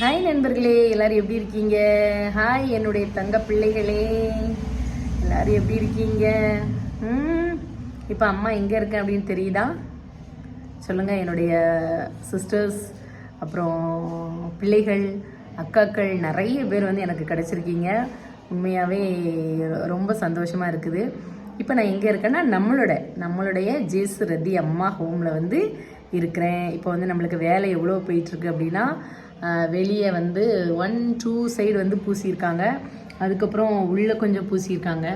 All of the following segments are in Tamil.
ஹாய் நண்பர்களே. எல்லாரும் எப்படி இருக்கீங்க? ஹாய் என்னுடைய தங்க பிள்ளைகளே. எல்லாரும் எப்படி இருக்கீங்க? ம் இப்போ அம்மா எங்கே இருக்கேன் அப்படின்னு தெரியுதா? சொல்லுங்கள் என்னுடைய சிஸ்டர்ஸ் அப்புறம் பிள்ளைகள் அக்காக்கள் நிறைய பேர் வந்து எனக்கு கிடச்சிருக்கீங்க. உண்மையாகவே ரொம்ப சந்தோஷமாக இருக்குது. இப்போ நான் எங்கே இருக்கேன்னா நம்மளோட நம்மளுடைய ஜேசு ரதி அம்மா ஹோமில் வந்து இருக்கிறேன். இப்போ வந்து நம்மளுக்கு வேலை எவ்வளோ போயிட்டுருக்கு அப்படின்னா வெளியே வந்து ஒன் டூ சைடு வந்து பூசியிருக்காங்க. அதுக்கப்புறம் உள்ளே கொஞ்சம் பூசியிருக்காங்க.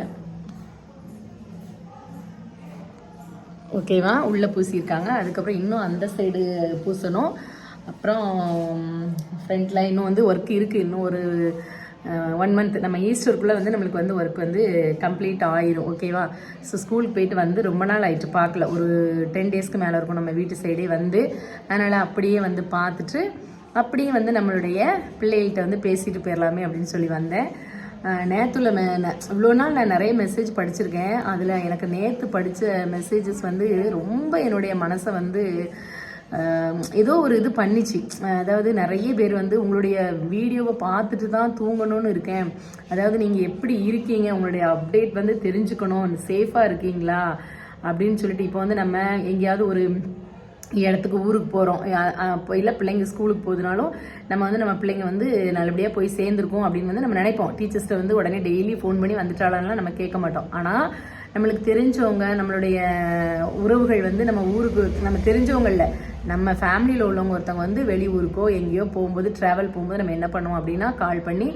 ஓகேவா உள்ளே பூசியிருக்காங்க. அதுக்கப்புறம் இன்னும் அந்த சைடு பூசணும். அப்புறம் ஃப்ரண்ட்டில் இன்னும் வந்து ஒர்க் இருக்குது இன்னும் ஒரு ஒன் மந்த் நம்ம ஈஸ்டருக்குள்ளே வந்து நம்மளுக்கு வந்து ஒர்க் வந்து கம்ப்ளீட் ஆயிரும். ஓகேவா ஸோ ஸ்கூலுக்கு போயிட்டு வந்து ரொம்ப நாள் ஆயிட்டு பார்க்கல. ஒரு டென் டேஸ்க்கு மேலே இருக்கும் நம்ம வீட்டு சைடே வந்து. அதனால் அப்படியே வந்து பார்த்துட்டு அப்படியே வந்து நம்மளுடைய பிள்ளைகள்கிட்ட வந்து பேசிட்டு போயிடலாமே அப்படின்னு சொல்லி வந்தேன். நேற்றுல மெ இவ்வளோ நாள் நான் நிறைய மெசேஜ் படிச்சிருக்கேன். அதில் எனக்கு நேற்று படித்த மெசேஜஸ் வந்து ரொம்ப என்னுடைய மனசை வந்து ஏதோ ஒரு இது பண்ணிச்சு. அதாவது நிறைய பேர் வந்து உங்களுடைய வீடியோவை பார்த்துட்டு தான் தூங்கணும்னு இருக்கேன். அதாவது நீங்கள் எப்படி இருக்கீங்க? உங்களுடைய அப்டேட் வந்து தெரிஞ்சுக்கணும். சேஃபாக இருக்கீங்களா? அப்படின்னு சொல்லிட்டு இப்போ வந்து நம்ம எங்கேயாவது ஒரு இடத்துக்கு ஊருக்கு போகிறோம் இல்லை பிள்ளைங்க ஸ்கூலுக்கு போகுதுனாலும் நம்ம வந்து நம்ம பிள்ளைங்க வந்து நல்லபடியாக போய் சேர்ந்துருக்கோம் அப்படின்னு வந்து நம்ம நினைப்போம். டீச்சர்ஸ்ட்டை வந்து உடனே டெய்லி ஃபோன் பண்ணி வந்துட்டாலாம் நம்ம கேட்க மாட்டோம். ஆனால் நம்மளுக்கு தெரிஞ்சவங்க நம்மளுடைய உறவுகள் வந்து நம்ம ஊருக்கு நம்ம தெரிஞ்சவங்களில் நம்ம ஃபேமிலியில் உள்ளவங்க ஒருத்தவங்க வந்து வெளியூருக்கோ எங்கேயோ போகும்போது ட்ராவல் போகும்போது நம்ம என்ன பண்ணுவோம் அப்படின்னா கால் பண்ணி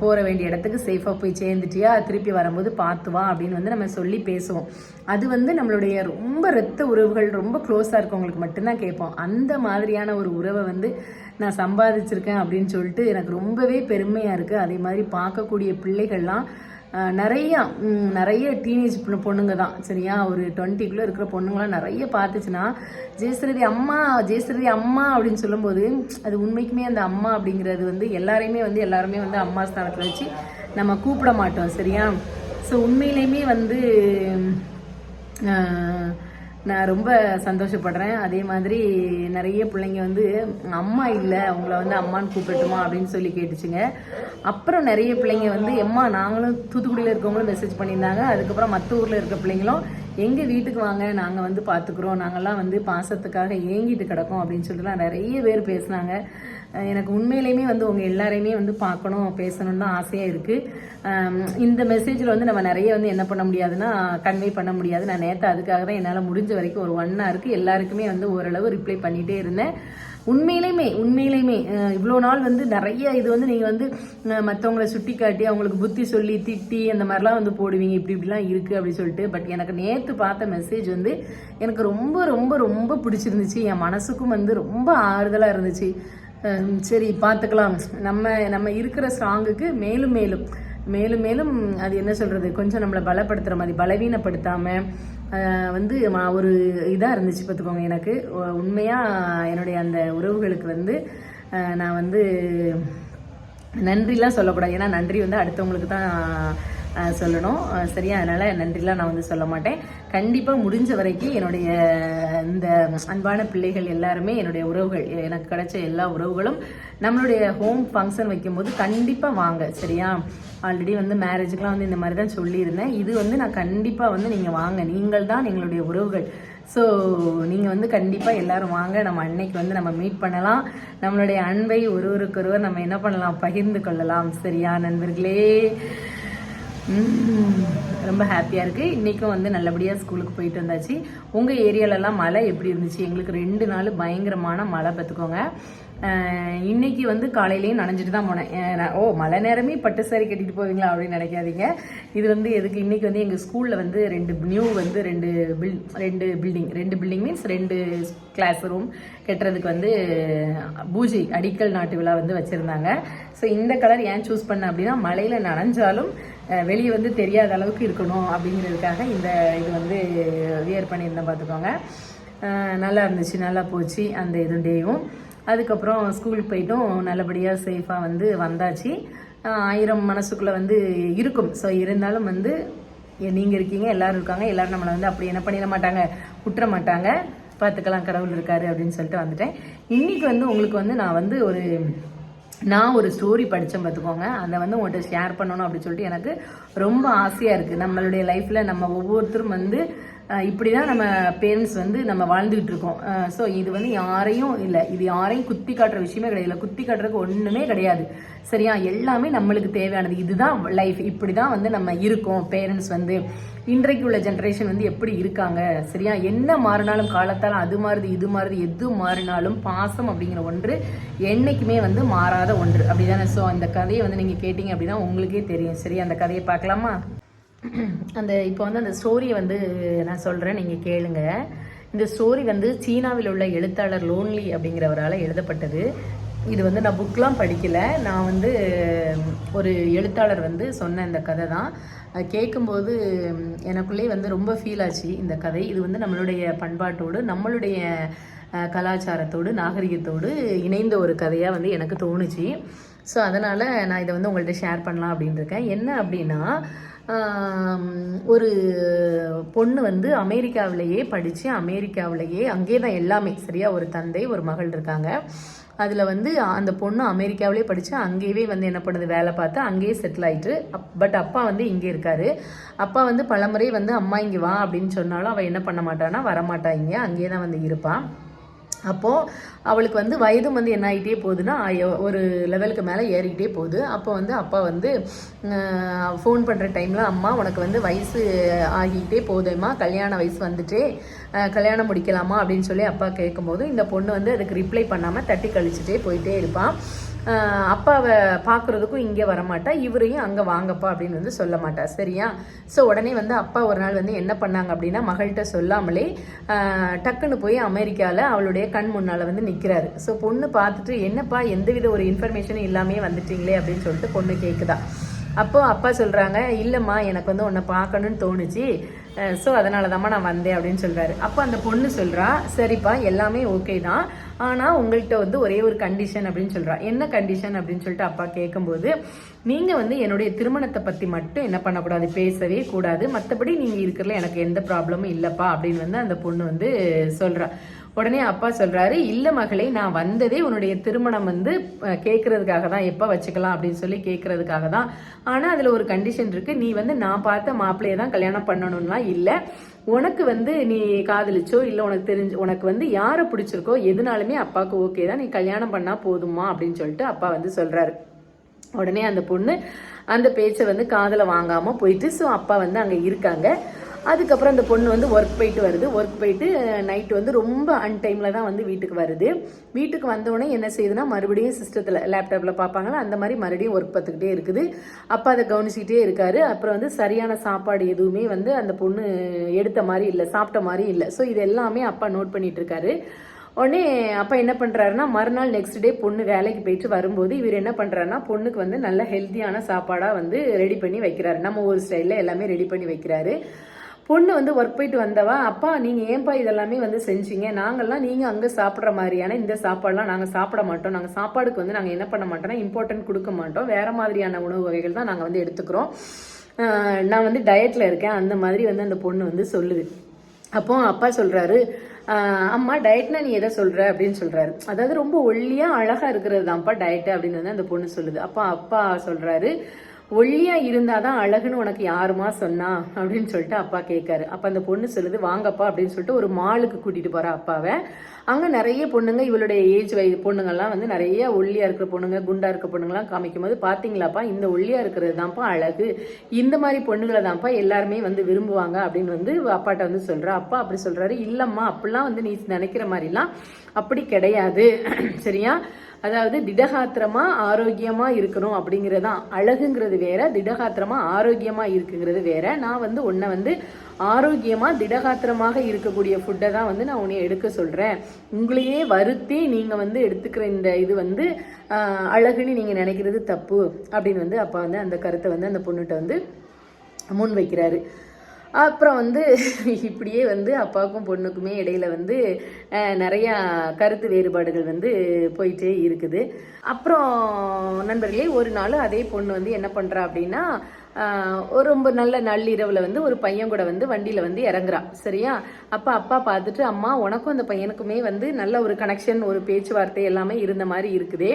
போகிற வேண்டிய இடத்துக்கு சேஃபாக போய் சேர்ந்துட்டியா திருப்பி வரும்போது பார்த்து வா அப்படின்னு வந்து நம்ம சொல்லி பேசுவோம். அது வந்து நம்மளுடைய ரொம்ப ரத்த உறவுகள் ரொம்ப க்ளோஸாக இருக்கவங்களுக்கு மட்டும்தான் கேட்போம். அந்த மாதிரியான ஒரு உறவை வந்து நான் சம்பாதிச்சிருக்கேன் அப்படின்னு சொல்லிட்டு எனக்கு ரொம்பவே பெருமையாக இருக்குது அதே மாதிரி பார்க்கக்கூடிய பிள்ளைகள்லாம் நிறையா நிறைய டீனேஜ் பொண்ணுங்க தான் சரியா? ஒரு டுவெண்ட்டிக்குள்ளே இருக்கிற பொண்ணுங்களாம் நிறைய பார்த்துச்சுன்னா ஜெயஸ்ரீ அம்மா ஜெயஸ்ரீ அம்மா அப்படின்னு சொல்லும்போது அது உண்மைக்குமே அந்த அம்மா அப்படிங்கிறது வந்து எல்லாரையுமே வந்து எல்லாருமே வந்து அம்மா ஸ்தானத்தில் வச்சு நம்ம கூப்பிட மாட்டோம் சரியா? ஸோ உண்மையிலையுமே வந்து நான் ரொம்ப சந்தோஷப்படுறேன். அதே மாதிரி நிறைய பிள்ளைங்க வந்து அம்மா இல்லை அவங்கள வந்து அம்மான்னு கூப்பிட்டுமா அப்படின்னு சொல்லி கேட்டுச்சுங்க. அப்புறம் நிறைய பிள்ளைங்க வந்து எம்மா நாங்களும் தூத்துக்குடியில் இருக்கவங்களும் மெசேஜ் பண்ணியிருந்தாங்க. அதுக்கப்புறம் மற்ற ஊரில் இருக்க பிள்ளைங்களும் எங்கள் வீட்டுக்கு வாங்க நாங்கள் வந்து பார்த்துக்குறோம் நாங்கள்லாம் வந்து பாசத்துக்காக ஏங்கிட்டு கிடக்கோம். அப்படின்னு சொல்லிட்டுலாம் நிறைய பேர் பேசினாங்க. எனக்கு உண்மையிலையுமே வந்து உங்கள் எல்லாரையுமே வந்து பார்க்கணும் பேசணும்னு தான் ஆசையாக இருக்குது இந்த மெசேஜில் வந்து நம்ம நிறைய வந்து என்ன பண்ண முடியாதுன்னா கன்வே பண்ண முடியாது. நான் நேற்று அதுக்காக தான் என்னால் முடிஞ்ச வரைக்கும் ஒரு ஒன்னாக இருக்குது எல்லாருக்குமே வந்து ஓரளவு ரிப்ளை பண்ணிகிட்டே இருந்தேன். உண்மையிலையுமே உண்மையிலையுமே இவ்வளோ நாள் வந்து நிறைய இது வந்து நீங்கள் வந்து மற்றவங்கள சுட்டி காட்டி அவங்களுக்கு புத்தி சொல்லி திட்டி அந்த மாதிரிலாம் வந்து போடுவீங்க. இப்படி இப்படிலாம் இருக்குது அப்படின்னு சொல்லிட்டு. பட் எனக்கு நேற்று பார்த்த மெசேஜ் வந்து எனக்கு ரொம்ப ரொம்ப ரொம்ப பிடிச்சிருந்துச்சு. என் மனசுக்கும் வந்து ரொம்ப ஆறுதலாக இருந்துச்சு. சரி பார்த்துக்கலாம். நம்ம நம்ம இருக்கிற ஸ்ட்ராங்குக்கு மேலும் மேலும் மேலும் மேலும் அது என்ன சொல்கிறது கொஞ்சம் நம்மளை பலப்படுத்துகிற மாதிரி பலவீனப்படுத்தாமல் வந்து ஒரு இதாக இருந்துச்சு பார்த்துக்கோங்க எனக்கு. உண்மையாக என்னுடைய அந்த உறவுகளுக்கு வந்து நான் வந்து நன்றிலாம் சொல்லக்கூடாது. ஏன்னா நன்றி வந்து அடுத்தவங்களுக்கு தான் சொல்லணும். சரியா? அதனால் நன்றிலாம் நான் வந்து சொல்ல மாட்டேன். கண்டிப்பாக முடிஞ்ச வரைக்கும் என்னுடைய இந்த அன்பான பிள்ளைகள் எல்லாருமே என்னுடைய உறவுகள் எனக்கு கிடைச்ச எல்லா உறவுகளும் நம்மளுடைய ஹோம் ஃபங்க்ஷன் வைக்கும்போது கண்டிப்பாக வாங்க. சரியா? ஆல்ரெடி வந்து மேரேஜுக்கெலாம் வந்து இந்த மாதிரி தான் சொல்லியிருந்தேன். இது வந்து நான் கண்டிப்பாக வந்து நீங்கள் வாங்க. நீங்கள் தான் எங்களுடைய உறவுகள். ஸோ நீங்கள் வந்து கண்டிப்பாக எல்லோரும் வாங்க. நம்ம அன்னைக்கு வந்து நம்ம மீட் பண்ணலாம். நம்மளுடைய அன்பை ஒருவருக்கொருவர் நம்ம என்ன பண்ணலாம்? பகிர்ந்து கொள்ளலாம். சரியா நண்பர்களே? ரொம்ப ஹாப்பியாக இருக்குது இன்றைக்கும் வந்து நல்லபடியாக ஸ்கூலுக்கு போயிட்டு வந்தாச்சு. உங்கள் ஏரியாலலாம் மழை எப்படி இருந்துச்சு? எங்களுக்கு ரெண்டு நாள் பயங்கரமான மழை பார்த்துக்கோங்க இன்னைக்கு வந்து காலையிலேயும் நனைஞ்சிட்டு தான் போனேன். ஓ மழை நேரமே பட்டு சாரி கட்டிட்டு போவீங்களா அப்படின்னு நினைக்காதீங்க. இது வந்து எதுக்கு? இன்னைக்கு வந்து எங்கள் ஸ்கூலில் வந்து ரெண்டு நியூ வந்து ரெண்டு பில் ரெண்டு பில்டிங் ரெண்டு பில்டிங் மீன்ஸ் ரெண்டு கிளாஸ் ரூம் கட்டுறதுக்கு வந்து பூஜை அடிக்கல் நாட்டு விழா வந்து வச்சுருந்தாங்க. ஸோ இந்த கலர் ஏன் சூஸ் பண்ண அப்படின்னா மழையில் நனைஞ்சாலும் வெளியே வந்து தெரியாத அளவுக்கு இருக்கணும் அப்படிங்கிறதுக்காக இந்த இது வந்து வியர் பண்ணியிருந்தேன் பார்த்துக்கோங்க. நல்லா இருந்துச்சு நல்லா போச்சு அந்த இது டேவும். அதுக்கப்புறம் ஸ்கூலுக்கு போயிட்டும் நல்லபடியாக சேஃபாக வந்து வந்தாச்சு. ஆயிரம் மனசுக்குள்ளே வந்து இருக்கும். ஸோ இருந்தாலும் வந்து நீங்கள் இருக்கீங்க எல்லோரும் இருக்காங்க எல்லோரும் நம்மளை வந்து அப்படி என்ன பண்ணிட மாட்டாங்க விட்டுற மாட்டாங்க. பார்த்துக்கலாம் கடவுள் இருக்காரு அப்படின்னு சொல்லிட்டு வந்துட்டேன். இன்றைக்கி வந்து உங்களுக்கு வந்து நான் வந்து ஒரு நான் ஒரு ஸ்டோரி படித்தேன் பார்த்துக்கோங்க. அதை வந்து உங்கள்கிட்ட ஷேர் பண்ணணும் அப்படின்னு சொல்லிட்டு எனக்கு ரொம்ப ஆசையாக இருக்குது நம்மளுடைய லைஃப்பில் நம்ம ஒவ்வொருத்தரும் வந்து இப்படி தான் நம்ம பேரண்ட்ஸ் வந்து நம்ம வாழ்ந்துக்கிட்டு இருக்கோம். ஸோ இது வந்து யாரையும் இல்லை. இது யாரையும் குத்தி காட்டுற விஷயமே கிடையாது. இல்லை குத்தி காட்டுறதுக்கு ஒன்றுமே கிடையாது. சரியா? எல்லாமே நம்மளுக்கு தேவையானது. இதுதான் லைஃப் இப்படி தான் வந்து நம்ம இருக்கோம் பேரண்ட்ஸ் வந்து. இன்றைக்கு உள்ள ஜென்ரேஷன் வந்து எப்படி இருக்காங்க? சரியா? என்ன மாறினாலும் காலத்தால் அது மாறுது இது மாறுது எது மாறினாலும் பாசம் அப்படிங்கிற ஒன்று என்னைக்குமே வந்து மாறாத ஒன்று. அப்படிதானே? ஸோ அந்த கதையை வந்து நீங்கள் கேட்டீங்க அப்படின்னா உங்களுக்கே தெரியும். சரியா அந்த கதையை பார்க்கலாமா? அந்த இப்போ வந்து அந்த ஸ்டோரியை வந்து நான் சொல்கிறேன் நீங்கள் கேளுங்க. இந்த ஸ்டோரி வந்து சீனாவில் உள்ள எழுத்தாளர் லோன்லி அப்படிங்கிறவரால் எழுதப்பட்டது. இது வந்து நான் புக்லாம் படிக்கலை. நான் வந்து ஒரு எழுத்தாளர் வந்து சொன்ன இந்த கதை தான். அது கேட்கும்போது எனக்குள்ளே வந்து ரொம்ப ஃபீல் ஆச்சு இந்த கதை. இது வந்து நம்மளுடைய பண்பாட்டோடு நம்மளுடைய கலாச்சாரத்தோடு நாகரிகத்தோடு இணைந்த ஒரு கதையாக வந்து எனக்கு தோணுச்சு. ஸோ அதனால் நான் இதை வந்து உங்கள்கிட்ட ஷேர் பண்ணலாம் அப்படின்னு இருக்கேன். என்ன அப்படின்னா ஒரு பொண்ணு வந்து அமெரிக்காவிலேயே படித்து அமெரிக்காவிலேயே அங்கே தான் எல்லாமே சரியா? ஒரு தந்தை ஒரு மகள் இருக்காங்க. அதில் வந்து அந்த பொண்ணு அமெரிக்காவிலே படித்து அங்கேயே வந்து என்ன பண்ணுது வேலை பார்த்து அங்கேயே செட்டில் ஆகிட்டு அப் பட் அப்பா வந்து இங்கே இருக்காரு. அப்பா வந்து பலமுறை வந்து அம்மா இங்கே வா அப்படின்னு சொன்னாலும் அவள் என்ன பண்ண மாட்டான்னா வரமாட்டா இங்கே அங்கேயே தான் வந்து இருப்பாள் அப்போது அவளுக்கு வந்து வயதும் வந்து என்ன ஆகிட்டே போகுதுன்னா ஒரு லெவலுக்கு மேலே ஏறிக்கிட்டே போகுது. அப்போ வந்து அப்பா வந்து ஃபோன் பண்ணுற டைமில் அம்மா உனக்கு வந்து வயசு ஆகிக்கிட்டே போதேம்மா கல்யாண வயசு வந்துட்டே கல்யாணம் முடிக்கலாமா அப்படின்னு சொல்லி அப்பா கேட்கும்போது இந்த பொண்ணு வந்து அதுக்கு ரிப்ளை பண்ணாமல் தட்டி கழிச்சுட்டே போயிட்டே இருப்பான் அப்பாவை பார்க்குறதுக்கும் இங்கே வரமாட்டா இவரையும் அங்கே வாங்கப்பா அப்படின்னு வந்து சொல்ல மாட்டா சரியா? ஸோ உடனே வந்து அப்பா ஒரு நாள் வந்து என்ன பண்ணாங்க அப்படின்னா மகள்கிட்ட சொல்லாமலே டக்குன்னு போய் அமெரிக்காவில் அவளுடைய கண் முன்னால் வந்து நிற்கிறாரு ஸோ பொண்ணு பார்த்துட்டு என்னப்பா எந்தவித ஒரு இன்ஃபர்மேஷனும் இல்லாமே வந்துட்டீங்களே? அப்படின்னு சொல்லிட்டு பொண்ணு கேட்குதா அப்போ அப்பா சொல்கிறாங்க இல்லைம்மா எனக்கு வந்து உன்னை பார்க்கணுன்னு தோணுச்சு. ஸோ அதனால தாம்மா நான் வந்தேன் அப்படின்னு சொல்கிறாரு அப்போ அந்த பொண்ணு சொல்கிறா சரிப்பா எல்லாமே ஓகே தான். ஆனால் உங்கள்கிட்ட வந்து ஒரே ஒரு கண்டிஷன் அப்படின்னு சொல்கிறா என்ன கண்டிஷன் அப்படின்னு சொல்லிட்டு அப்பா கேட்கும்போது நீங்கள் வந்து என்னுடைய திருமணத்தை பற்றி மட்டும் என்ன பண்ணக்கூடாது பேசவே கூடாது. மற்றபடி நீங்கள் இருக்கிறல எனக்கு எந்த ப்ராப்ளமும் இல்லைப்பா அப்படின்னு வந்து அந்த பொண்ணு வந்து சொல்கிறா உடனே அப்பா சொல்கிறாரு இல்லை மகளே நான் வந்ததே உன்னுடைய திருமணம் வந்து கேட்குறதுக்காக தான் எப்போ வச்சுக்கலாம்? அப்படின்னு சொல்லி கேட்குறதுக்காக தான். ஆனால் அதில் ஒரு கண்டிஷன் இருக்குது நீ வந்து நான் பார்த்த மாப்பிள்ளையை தான் கல்யாணம் பண்ணணும்லாம் இல்லை. உனக்கு வந்து நீ காதலிச்சோ இல்லை உனக்கு தெரிஞ்சு உனக்கு வந்து யாரை பிடிச்சிருக்கோ எதுனாலுமே அப்பாவுக்கு ஓகே தான். நீ கல்யாணம் பண்ணால் போதுமா? அப்படின்னு சொல்லிட்டு அப்பா வந்து சொல்கிறாரு உடனே அந்த பொண்ணு அந்த பேச்சை வந்து காதலை வாங்காமல் போயிட்டு ஸோ அப்பா வந்து அங்கே இருக்காங்க. அதுக்கப்புறம் அந்த பொண்ணு வந்து ஒர்க் போயிட்டு வருது. ஒர்க் போயிட்டு நைட்டு வந்து ரொம்ப அன்டைமில் தான் வந்து வீட்டுக்கு வருது. வீட்டுக்கு வந்தோடனே என்ன செய்யுதுன்னா மறுபடியும் சிஸ்டத்தில் லேப்டாப்பில் பார்ப்பாங்களா அந்த மாதிரி மறுபடியும் ஒர்க் பார்த்துக்கிட்டே இருக்குது. அப்பா அதை கவனிச்சிக்கிட்டே இருக்காரு. அப்புறம் வந்து சரியான சாப்பாடு எதுவுமே வந்து அந்த பொண்ணு எடுத்த மாதிரி இல்லை சாப்பிட்ட மாதிரி இல்லை. ஸோ இது எல்லாமே அப்பா நோட் பண்ணிட்டு இருக்காரு. உடனே அப்பா என்ன பண்ணுறாருன்னா மறுநாள் நெக்ஸ்ட் டே பொண்ணு வேலைக்கு போயிட்டு வரும்போது இவர் என்ன பண்றாருன்னா பொண்ணுக்கு வந்து நல்ல ஹெல்த்தியான சாப்பாடாக வந்து ரெடி பண்ணி வைக்கிறாரு. நம்ம ஒரு ஸ்டைலில் எல்லாமே ரெடி பண்ணி வைக்கிறாரு. பொண்ணு வந்து ஒர்க் போயிட்டு வந்தவா? அப்பா நீங்கள் ஏன்பா இதெல்லாமே வந்து செஞ்சீங்க? நாங்கள்லாம் நீங்கள் அங்கே சாப்பிட்ற மாதிரியான இந்த சாப்பாடெலாம் நாங்கள் சாப்பிட மாட்டோம். நாங்கள் சாப்பாடுக்கு வந்து நாங்கள் என்ன பண்ண மாட்டோம்னா இம்பார்ட்டன்ட் கொடுக்க மாட்டோம். வேற மாதிரியான உணவு வகைகள் தான் நாங்கள் வந்து எடுத்துக்கிறோம். நான் வந்து டயட்டில் இருக்கேன். அந்த மாதிரி வந்து அந்த பொண்ணு வந்து சொல்லுது. அப்போ அப்பா சொல்கிறாரு அம்மா டயட்னா நீ எதை சொல்கிற அப்படின்னு சொல்கிறாரு அதாவது ரொம்ப ஒல்லியாக அழகாக இருக்கிறது தான்ப்பா டயட்டு அப்படின்னு வந்து அந்த பொண்ணு சொல்லுது. அப்பா அப்பா ஒல்லியாக ஒல்லியா இருந்தாதான் அழகுன்னு உனக்கு யாருமா சொன்னா? அப்படின்னு சொல்லிட்டு அப்பா கேட்காரு. அப்ப அந்த பொண்ணு சொல்லுது வாங்கப்பா அப்படின்னு சொல்லிட்டு ஒரு மாலுக்கு கூட்டிட்டு போறா அப்பாவை. அங்கே நிறைய பொண்ணுங்க இவளுடைய ஏஜ் வயது பொண்ணுங்கள்லாம் வந்து நிறைய ஒல்லியாக இருக்கிற பொண்ணுங்க குண்டாக இருக்க பொண்ணுங்கலாம் காமிக்கும் போது பார்த்தீங்களாப்பா இந்த ஒல்லியாக இருக்கிறது தான்ப்பா அழகு. இந்த மாதிரி பொண்ணுங்களை தான்ப்பா எல்லாருமே வந்து விரும்புவாங்க அப்படின்னு வந்து அப்பாட்ட வந்து சொல்கிறா அப்பா அப்படி சொல்கிறாரு இல்லைம்மா அப்படிலாம் வந்து நீ நினைக்கிற மாதிரிலாம் அப்படி கிடையாது. சரியா? அதாவது திடகாத்திரமா ஆரோக்கியமா இருக்கணும் அப்படிங்கறதுதான் அழகுங்கிறது வேற திடகாத்திரமா ஆரோக்கியமா இருக்குங்கிறது வேற. நான் வந்து உன்னை வந்து ஆரோக்கியமாக திடகாத்திரமாக இருக்கக்கூடிய ஃபுட்டை தான் வந்து நான் உன்னை எடுக்க சொல்கிறேன் உங்களையே வருத்தி நீங்கள் வந்து எடுத்துக்கிற இந்த இது வந்து அழகுன்னு நீங்கள் நினைக்கிறது தப்பு அப்படின்னு வந்து அப்பா வந்து அந்த கருத்தை வந்து அந்த பொண்ணுகிட்ட வந்து முன் வைக்கிறாரு. அப்புறம் வந்து இப்படியே வந்து அப்பாவுக்கும் பொண்ணுக்குமே இடையில வந்து நிறையா கருத்து வேறுபாடுகள் வந்து போயிட்டே இருக்குது. அப்புறம் நண்பர்களே ஒரு நாள் அதே பொண்ணு வந்து என்ன பண்ணுறா அப்படின்னா ரொம்ப நல்ல நள்ளிரவில் வந்து ஒரு பையன் கூட வந்து வண்டியில் வந்து இறங்குறா சரியா? அப்போ அப்பா பார்த்துட்டு அம்மா உனக்கும் அந்த பையனுக்குமே வந்து நல்ல ஒரு கனெக்ஷன் ஒரு பேச்சுவார்த்தை எல்லாமே இருந்த மாதிரி இருக்குதே.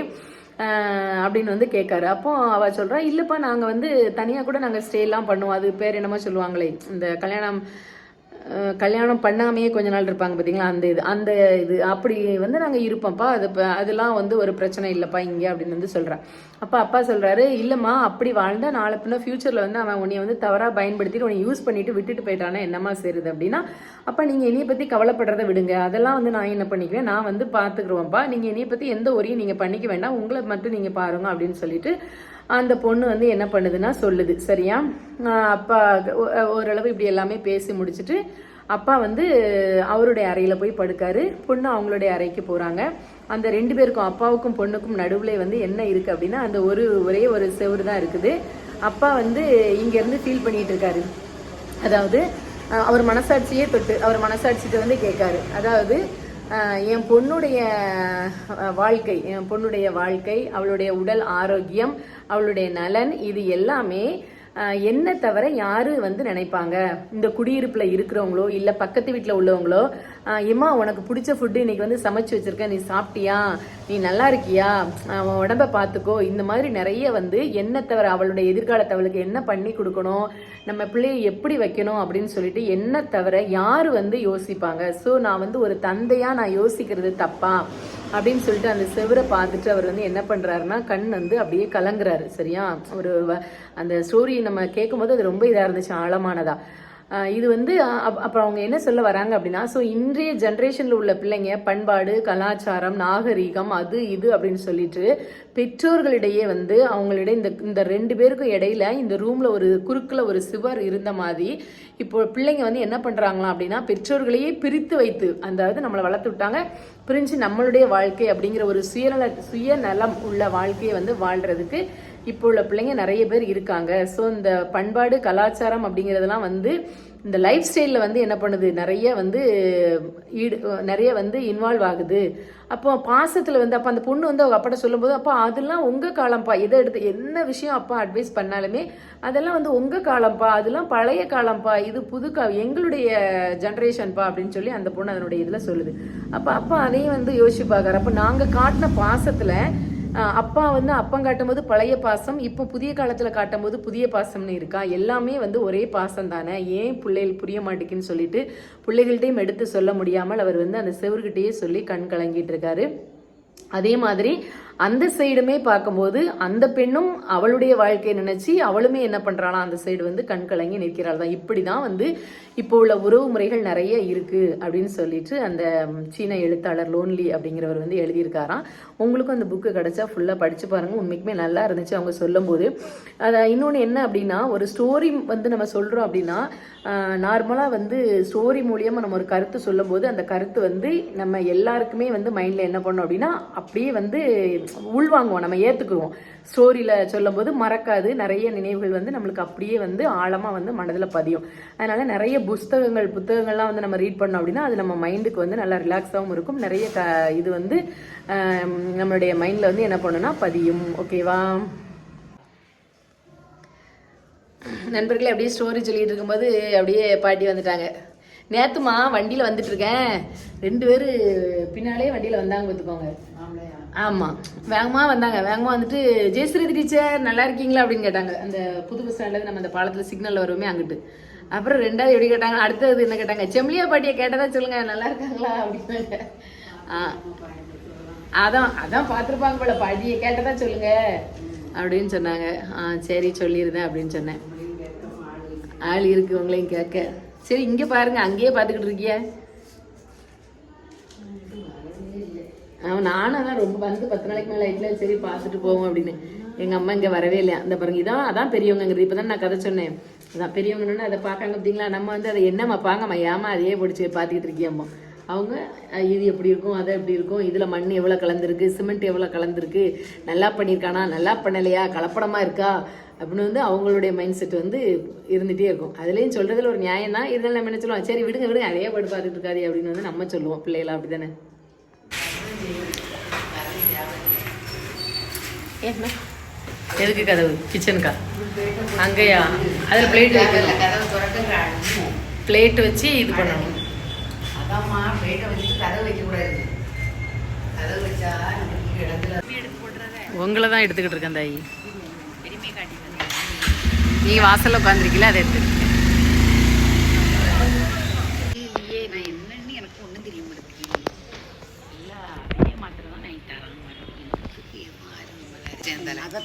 அப்படின்னு வந்து கேட்காரு. அப்போ அவ சொல்றா இல்லப்பா நாங்க வந்து தனியா கூட நாங்க ஸ்டே எல்லாம் பண்ணுவோம். அது பேர் என்னமோ சொல்லுவாங்களே இந்த கல்யாணம் கல்யாணம் பண்ணாமையே கொஞ்ச நாள் இருப்பாங்க பார்த்தீங்களா அந்த இது அந்த இது அப்படி வந்து நாங்கள் இருப்போம்ப்பா. அது அதெல்லாம் வந்து ஒரு பிரச்சனை இல்லைப்பா இங்கே அப்படின்னு வந்து சொல்கிறேன் அப்போ அப்பா சொல்கிறாரு இல்லைம்மா அப்படி வாழ்ந்தால் நாளை பின்ன ஃப்யூச்சரில் வந்து அவன் உன்னை வந்து தவறாக பயன்படுத்திட்டு உன்னை யூஸ் பண்ணிட்டு விட்டுட்டு போயிட்டானா என்னம்மா சேருது அப்படின்னா அப்போ நீங்கள் என்னையை பற்றி கவலைப்படுறத விடுங்க. அதெல்லாம் வந்து நான் என்ன பண்ணிக்குவேன்? நான் வந்து பார்த்துக்குருவேன்ப்பா நீங்கள் என்னையை பற்றி எந்த ஒரையும் நீங்கள் பண்ணிக்க வேண்டாம். உங்களை மட்டும் நீங்கள் பாருங்க அப்படின்னு சொல்லிட்டு அந்த பொண்ணு வந்து என்ன பண்ணுதுன்னா சொல்லுது சரியா? அப்பா ஒ- ஓரளவு இப்படி எல்லாமே பேசி முடிச்சுட்டு அப்பா வந்து அவருடைய அறையில் போய் படுக்காரு. பொண்ணு அவங்களுடைய அறைக்கு போகிறாங்க அந்த ரெண்டு பேருக்கும் அப்பாவுக்கும் பொண்ணுக்கும் நடுவில் வந்து என்ன இருக்குது அப்படின்னா அந்த ஒரு ஒரே ஒரு செவுரு தான் இருக்குது. அப்பா வந்து இங்கேருந்து ஃபீல் பண்ணிட்டு இருக்காரு. அதாவது அவர் மனசாட்சியே தொட்டு அவர் மனசாட்சிட்டு வந்து கேட்காரு. அதாவது என் பொண்ணுடைய வாழ்க்கை என் பொண்ணுடைய வாழ்க்கை அவளுடைய உடல் ஆரோக்கியம் அவளுடைய நலன் இது எல்லாமே என்ன தவிர யாரு வந்து நினைப்பாங்க? இந்த குடியிருப்புல இருக்கிறவங்களோ இல்ல பக்கத்து வீட்டுல உள்ளவங்களோ அஹ், எம்மா உனக்கு பிடிச்ச ஃபுட்டு இன்னைக்கு வந்து சமைச்சு வச்சிருக்க நீ சாப்பிட்டியா? நீ நல்லா இருக்கியா? அவன் உடம்ப பார்த்துக்கோ இந்த மாதிரி நிறைய வந்து என்ன தவிர அவளுடைய எதிர்காலத்தை அவளுக்கு என்ன பண்ணி கொடுக்கணும் நம்ம பிள்ளையை எப்படி வைக்கணும் அப்படின்னு சொல்லிட்டு என்ன தவிர யார் வந்து யோசிப்பாங்க. ஸோ நான் வந்து ஒரு தந்தையாக நான் யோசிக்கிறது தப்பா? அப்படின்னு சொல்லிட்டு அந்த செவரை பார்த்துட்டு அவர் வந்து என்ன பண்ணுறாருன்னா கண் வந்து அப்படியே கலங்குறாரு. சரியா? ஒரு வ- அந்த ஸ்டோரி நம்ம கேட்கும்போது அது ரொம்ப இதாக இருந்துச்சு ஆழமானதாக இது வந்து அப்- அப்புறம் அவங்க என்ன சொல்ல வராங்க அப்படின்னா ஸோ இன்றைய ஜென்ரேஷனில் உள்ள பிள்ளைங்க பண்பாடு கலாச்சாரம் நாகரீகம் அது இது அப்படின்னு சொல்லிட்டு பெற்றோர்களிடையே வந்து அவங்களிடையே இந்த இந்த ரெண்டு பேருக்கும் இடையில இந்த ரூமில் ஒரு குறுக்கில் ஒரு சுவர் இருந்த மாதிரி இப்போ பிள்ளைங்க வந்து என்ன பண்ணுறாங்களாம் அப்படின்னா பெற்றோர்களையே பிரித்து வைத்து அதாவது நம்மளை வளர்த்து விட்டாங்க பிரிஞ்சு நம்மளுடைய வாழ்க்கை அப்படிங்கிற ஒரு சுயநல சுயநலம் உள்ள வாழ்க்கையை வந்து வாழ்கிறதுக்கு இப்போ உள்ள பிள்ளைங்க நிறைய பேர் இருக்காங்க. ஸோ இந்த பண்பாடு கலாச்சாரம் அப்படிங்கிறதெல்லாம் வந்து இந்த லைஃப் ஸ்டைலில் வந்து என்ன பண்ணுது? நிறைய வந்து ஈடு நிறைய வந்து இன்வால்வ் ஆகுது. அப்போ பாசத்தில் வந்து அப்போ அந்த பொண்ணு வந்து அவங்க அப்பாட்ட சொல்லும்போது அப்போ அதெல்லாம் உங்கள் காலம்ப்பா. எதை எடுத்து என்ன விஷயம் அப்பா அட்வைஸ் பண்ணாலுமே அதெல்லாம் வந்து உங்கள் காலம்ப்பா. அதெல்லாம் பழைய காலம்ப்பா. இது புது கா எங்களுடைய ஜென்ரேஷன்ப்பா அப்படின்னு சொல்லி அந்த பொண்ணு அதனுடைய இதில் சொல்லுது. அப்போ அப்பா அதையும் வந்து யோசிச்சு பார்க்குற அப்போ நாங்கள் காட்டின பாசத்தில் அப்பா வந்து அப்பம் காட்டும்போது பழைய பாசம் இப்போ புதிய காலத்தில் காட்டும்போது புதிய பாசம்னு இருக்கா? எல்லாமே வந்து ஒரே பாசம் தானே? ஏன் பிள்ளைகள் புரிய மாட்டேங்குன்னு சொல்லிட்டு பிள்ளைகள்கிட்டையும் எடுத்து சொல்ல முடியாமல் அவர் வந்து அந்த செவர்கிட்டயே சொல்லி கண் கலங்கிட்டு இருக்காரு. அதே மாதிரி அந்த சைடுமே பார்க்கும்போது அந்த பெண்ணும் அவளுடைய வாழ்க்கையை நினைச்சு அவளுமே என்ன பண்றாளா? அந்த சைடு வந்து கண் கலங்கி நிற்கிறாள் தான். இப்படி தான் வந்து இப்போ உள்ள உறவு முறைகள் நிறைய இருக்கு அப்படின்னு சொல்லிட்டு அந்த சீன எழுத்தாளர் லோன்லி அப்படிங்கிறவர் வந்து எழுதியிருக்காராம். உங்களுக்கும் அந்த புக்கு கிடைச்சா ஃபுல்லாக படிச்சு பாருங்க. உண்மைக்குமே நல்லா இருந்துச்சு அவங்க சொல்லும்போது. அதை இன்னொன்று என்ன அப்படின்னா ஒரு ஸ்டோரி வந்து நம்ம சொல்கிறோம் அப்படின்னா நார்மலாக வந்து ஸ்டோரி மூலியமாக நம்ம ஒரு கருத்து சொல்லும்போது அந்த கருத்து வந்து நம்ம எல்லாருக்குமே வந்து மைண்டில் என்ன பண்ணோம் அப்படின்னா அப்படியே வந்து உள்வாங்குவோம் நம்ம ஏற்றுக்குவோம் ஸ்டோரியில் சொல்லும்போது மறக்காது. நிறைய நினைவுகள் வந்து நம்மளுக்கு அப்படியே வந்து ஆழமாக வந்து மனதில் பதியும். அதனால் நிறைய புஸ்தகங்கள் புத்தகங்கள்லாம் வந்து நம்ம ரீட் பண்ணோம் அப்படின்னா அது நம்ம மைண்டுக்கு வந்து நல்லா ரிலாக்ஸாகவும் இருக்கும். நிறைய க இது வந்து நம்மளுடைய மைண்டில் வந்து என்ன பண்ணுன்னா பதியும். ஓகேவா நண்பர்களே அப்படியே ஸ்டோரி சொல்லிட்டு இருக்கும்போது அப்படியே பாட்டி வந்துட்டாங்க. நேத்துமா வண்டியில் வந்துட்டு இருக்கேன். ரெண்டு பேர் பின்னாலே வண்டியில் வந்தாங்க பார்த்துக்கோங்க. ஆமாம் வேகமாக வந்தாங்க. வேகமாக வந்துட்டு ஜெயஸ்ரீதி டீச்சர் நல்லா இருக்கீங்களா? அப்படின்னு கேட்டாங்க. அந்த புது பஸ் ஸ்டாண்ட்லேருந்து நம்ம அந்த பாலத்தில் சிக்னல் வருவோமே அங்கிட்டு. அப்புறம் ரெண்டாவது எப்படி கேட்டாங்க? அடுத்தது என்ன கேட்டாங்க? செம்லியா பாட்டியை கேட்டதா சொல்லுங்க. நல்லா இருக்காங்களா? அப்படின்னு ஆ. அதான் அதான் பார்த்துருப்பாங்க போல. பாட்டியை கேட்டதா சொல்லுங்க. அப்படின்னு சொன்னாங்க. ஆ சரி சொல்லியிருந்தேன் அப்படின்னு சொன்னேன். ஆள் இருக்கு உங்களையும் கேட்க. சரி இங்கே பாருங்க. அங்கேயே பார்த்துக்கிட்டு இருக்கியே அவன் நானும் அதான் ரொம்ப வந்து பத்து நாளைக்கு மேலே ஆயிட்டுல சரி பார்த்துட்டு போவோம் அப்படின்னு. எங்கள் அம்மா இங்கே வரவே இல்லையா? அந்த பாருங்க இதான் அதான் பெரியவங்கிறது இப்போ தான் நான் கதை சொன்னேன். அதான் பெரியவங்கன்னு அதை பார்க்காங்க பார்த்தீங்களா? நம்ம வந்து அதை என்னம்மா பாங்கம்மா ஏமா அதையே பிடிச்சி பார்த்துக்கிட்டு இருக்கியம்மா. அவங்க இது எப்படி இருக்கும் அது எப்படி இருக்கும் இதில் மண் எவ்வளோ கலந்துருக்கு சிமெண்ட் எவ்வளோ கலந்துருக்கு நல்லா பண்ணியிருக்கானா நல்லா பண்ணலையா கலப்படமாக இருக்கா அப்படின்னு வந்து அவங்களுடைய மைண்ட் செட் வந்து இருந்துகிட்டே இருக்கும். அதுலேயும் சொல்கிறதுல ஒரு நியாயம் தான் இருந்தாலும் நம்ம என்ன சொல்லுவோம் சரி விடுங்க விடுங்க அதே பாடு பார்த்துட்டு இருக்காது அப்படின்னு வந்து நம்ம சொல்லுவோம். பிள்ளைகளா அப்படி தானே எதுக்கு கதவு? கிச்சனுக்கா அங்கேயா? அதில் பிளேட் பிளேட் வச்சு இது பண்ணணும். அதாம்மா பிளேட்டை வச்சுட்டு கதவு வைக்கக்கூடாது கதவு வச்சா இடத்துல உங்களை தான் எடுத்துக்கிட்டு இருக்கேன் தாயி. பெருமை காட்டி நீ வாசல்ல உட்காந்துருக்கீல அதை எடுத்துக்கிட்டு இல்லையே நான் என்னன்னு எனக்கு ஒன்றும் தெரிய மாட்டேங்குது எல்லாம் ஏமாத்திரம் தான் நைட்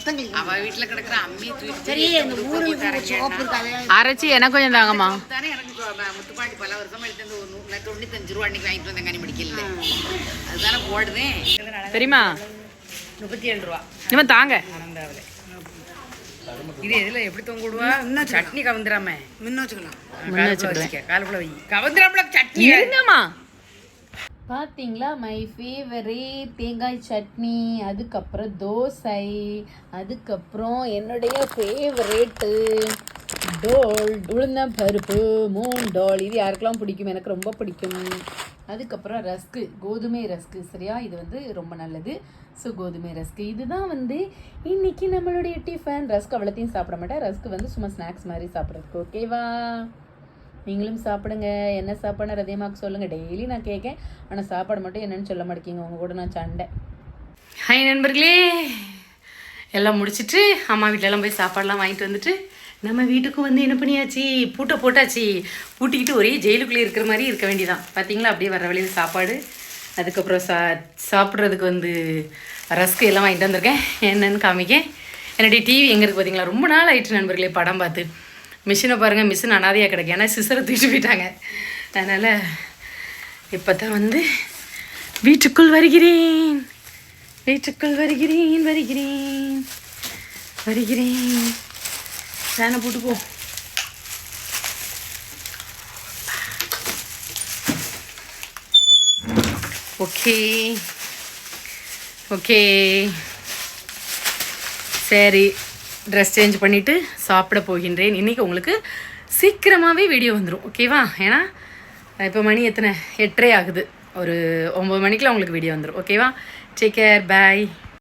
அவ வீட்டுல கிடக்குற அம்மி சரி அந்த ஊருக்கு அரைச்சி எனக்கு கொஞ்சம் தாங்கம்மா. தானே எனக்கு முத்துப்பாண்டி பல வருஷமா எடுத்து ஒரு தொண்ணூத்தஞ்சு ரூபா அன்னைக்கு வாங்கிட்டு வந்தேன் கனி படிக்கல அதுதானே போடுதேன் பெரியமா முப்பத்தி ஏழு ரூபா. இவன் தாங்க. ஆனந்தாவில் இது எதுல எப்படி தொங்க விடுவா? இன்னும் சட்னி கவுந்துராம முன்ன வச்சுக்கலாம். முன்ன வச்சுக்கிடுவேன். காலுக்குள்ள வை. கவுந்துராமல சட்னி இருங்கம்மா பார்த்தீங்களா மை ஃபேவரேட் தேங்காய் சட்னி அதுக்கப்புறம் தோசை அதுக்கப்புறம் என்னுடைய ஃபேவரேட்டு டோல் உளுந்தம் பருப்பு மூன் டோல் இது யாருக்கெல்லாம் பிடிக்கும்? எனக்கு ரொம்ப பிடிக்கும். அதுக்கப்புறம் ரஸ்க்கு கோதுமை ரஸ்க்கு. சரியா? இது வந்து ரொம்ப நல்லது. ஸோ கோதுமை ரஸ்க்கு. இதுதான் வந்து இன்னைக்கு நம்மளுடைய டிஃபன் ரஸ்க் அவ்வளோத்தையும் சாப்பிட மாட்டேன். ரஸ்க்கு வந்து சும்மா ஸ்நாக்ஸ் மாதிரி சாப்பிட்றதுக்கு ஓகேவா நீங்களும் சாப்பிடுங்க. என்ன சாப்பாடு ரதியமாக்கு சொல்லுங்கள் டெய்லி நான் கேட்கேன். ஆனால் சாப்பாடு மட்டும் என்னன்னு சொல்ல மாட்டேங்கிங்க உங்கள் கூட நான் சண்டை. ஹாய் நண்பர்களே. எல்லாம் முடிச்சிட்டு அம்மா வீட்டிலலாம் போய் சாப்பாடெலாம் வாங்கிட்டு வந்துட்டு நம்ம வீட்டுக்கும் வந்து என்ன பண்ணியாச்சு? பூட்டை போட்டாச்சு. பூட்டிக்கிட்டு ஒரே ஜெயிலுக்குள்ளே இருக்கிற மாதிரி இருக்க வேண்டியதான் பார்த்தீங்களா அப்படியே வர வழியில் சாப்பாடு. அதுக்கப்புறம் சா சாப்பிட்றதுக்கு வந்து ரஸ்க்கு எல்லாம் வாங்கிட்டு வந்திருக்கேன். என்னன்னு காமிக்க என்னுடைய டிவி எங்கே இருக்குது பார்த்தீங்களா ரொம்ப நாள் ஆயிட்டு நண்பர்களே படம் பார்த்து. மிஷினை பாருங்கள் மிஷின் அனாதையாக கிடக்கு. ஏன்னா சிசரை தூக்கிட்டு போயிட்டாங்க. அதனால் இப்போ தான் வந்து வீட்டுக்குள் வருகிறேன். வீட்டுக்குள் வருகிறேன் வருகிறேன். வருகிறேன். ஃபேனை போட்டு போ ஓகே. ஓகே. சரி. ட்ரெஸ் சேஞ்ச் பண்ணிவிட்டு சாப்பிட போகின்றேன். இன்றைக்கி உங்களுக்கு சீக்கிரமாகவே வீடியோ வந்துடும் ஓகேவா ஏன்னா இப்போ மணி எத்தனை? எட்டரை ஆகுது. ஒரு ஒம்பது மணிக்கெலாம் உங்களுக்கு வீடியோ வந்துடும் ஓகேவா டேக் கேர் பாய்